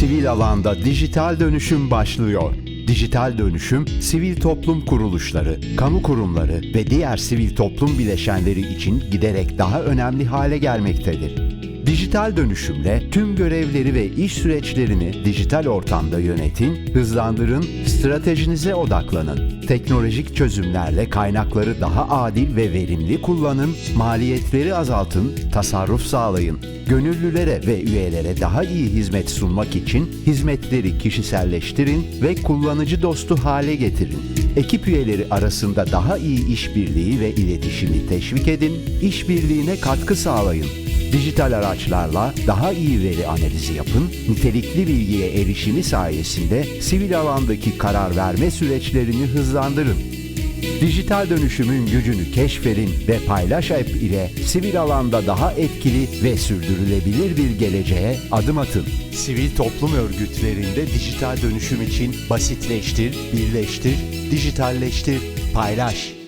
Sivil alanda dijital dönüşüm başlıyor. Dijital dönüşüm, sivil toplum kuruluşları, kamu kurumları ve diğer sivil toplum bileşenleri için giderek daha önemli hale gelmektedir. Dijital dönüşümle tüm görevleri ve iş süreçlerini dijital ortamda yönetin, hızlandırın, stratejinize odaklanın. Teknolojik çözümlerle kaynakları daha adil ve verimli kullanın, maliyetleri azaltın, tasarruf sağlayın. Gönüllülere ve üyelere daha iyi hizmet sunmak için hizmetleri kişiselleştirin ve kullanıcı dostu hale getirin. Ekip üyeleri arasında daha iyi işbirliği ve iletişimi teşvik edin, işbirliğine katkı sağlayın. Dijital araçlarla daha iyi veri analizi yapın, nitelikli bilgiye erişimi sayesinde sivil alandaki karar verme süreçlerini hızlandırın. Dijital dönüşümün gücünü keşfedin ve Paylaş App ile sivil alanda daha etkili ve sürdürülebilir bir geleceğe adım atın. Sivil toplum örgütlerinde dijital dönüşüm için basitleştir, birleştir, dijitalleştir, paylaş.